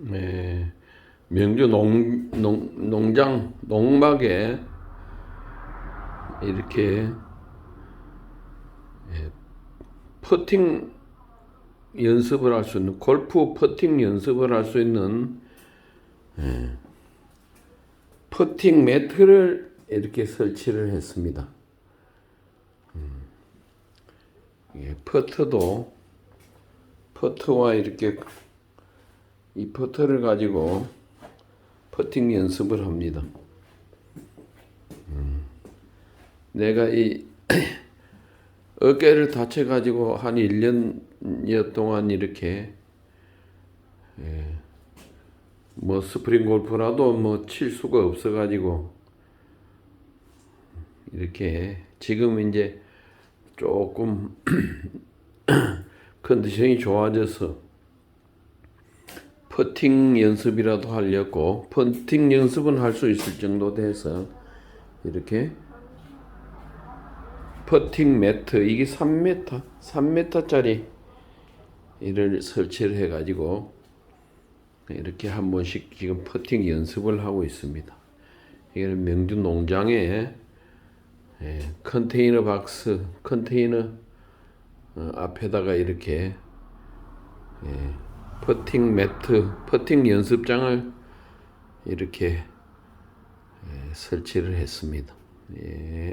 네, 명주 농, 농, 농장 농막에 이렇게 예, 퍼팅 연습을 할 수 있는 골프 퍼팅 연습을 할 수 있는 예, 퍼팅 매트를 이렇게 설치를 했습니다. 음, 예, 퍼트도 퍼트와 이렇게 이 퍼터를 가지고 퍼팅 연습을 합니다. 음, 내가 이 어깨를 다쳐 가지고 한 1년여 동안 이렇게 예, 뭐 스프링 골프라도 뭐 칠 수가 없어 가지고 이렇게 지금 이제 조금 컨디션이 좋아져서 퍼팅 연습이라도 하려고 퍼팅 연습은 할 수 있을 정도 돼서 이렇게 퍼팅 매트 이게 3m 3m짜리 이를 설치를 해 가지고 이렇게 한 번씩 지금 퍼팅 연습을 하고 있습니다. 이거는 명주 농장에 예, 컨테이너 박스 컨테이너 어, 앞에다가 이렇게 예, 퍼팅 매트, 퍼팅 연습장을 이렇게 예, 설치를 했습니다. 예.